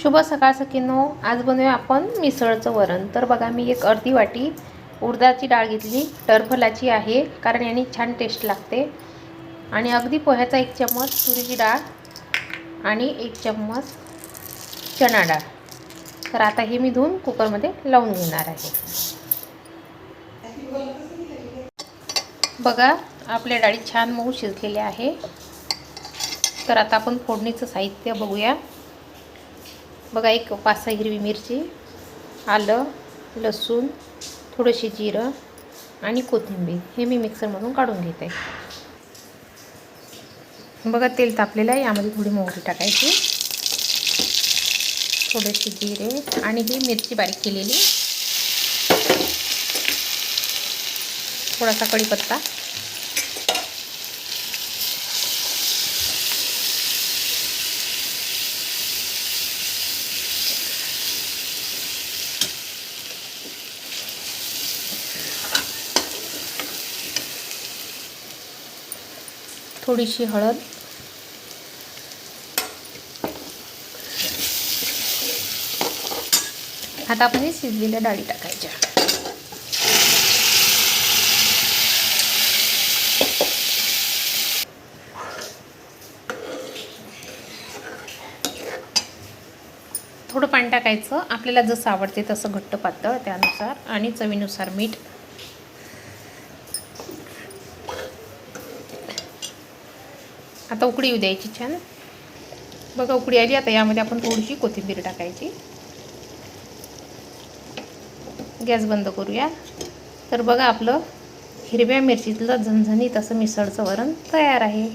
शुभ सकाळ सकीनो आज बनवूया आपण मिसळचं वरण. तर बघा मी एक अर्धी वाटी उडदाची डाळ घेतली. टरफलाची आहे कारण याने छान टेस्ट लागते. आणि अगदी पोह्याचा एक चम्मच तुरीची डाळ आणि एक चम्मच चणा डाळ. तर आता हे मी धुवून कुकरमध्ये लावून घेणार आहे. बघा आपल्या डाळी छान मऊ शिजलेल्या आहे. तर आता आपण फोडणीचं साहित्य बघूया. बघा एक पाच सहा हिरवी मिरची आलं लसूण थोडंशी जिरं आणि कोथिंबीर. हे मी मिक्सरमधून काढून घेत. आहे बघा तेल तापलेलं आहे. यामध्ये थोडी मोहरी टाकायची. थोडेसे जिरे आणि ही मिरची बारीक केलेली. थोडासा कढीपत्ता. थोडीशी हळद. आता आपण हे शिजलेल्या डाळी टाकायच्या. थोडं पाणी टाकायचं. आपल्याला जसं आवडते तसं घट्ट पातळ त्यानुसार आणि चवीनुसार मीठ आता उकडी येऊ द्यायची छान. बघा उकडी आली. आता यामध्ये आपण थोडीशी कोथिंबीर टाकायची. गॅस बंद करूया. तर बघा आपलं हिरव्या मिरचीतलं झणझणीत असं मिसळचं वरण तयार आहे.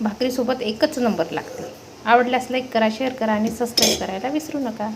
भाकरीसोबत एकच नंबर लागते. आवडल्यास लाईक करा शेअर करा आणि सबस्क्राईब करायला विसरू नका.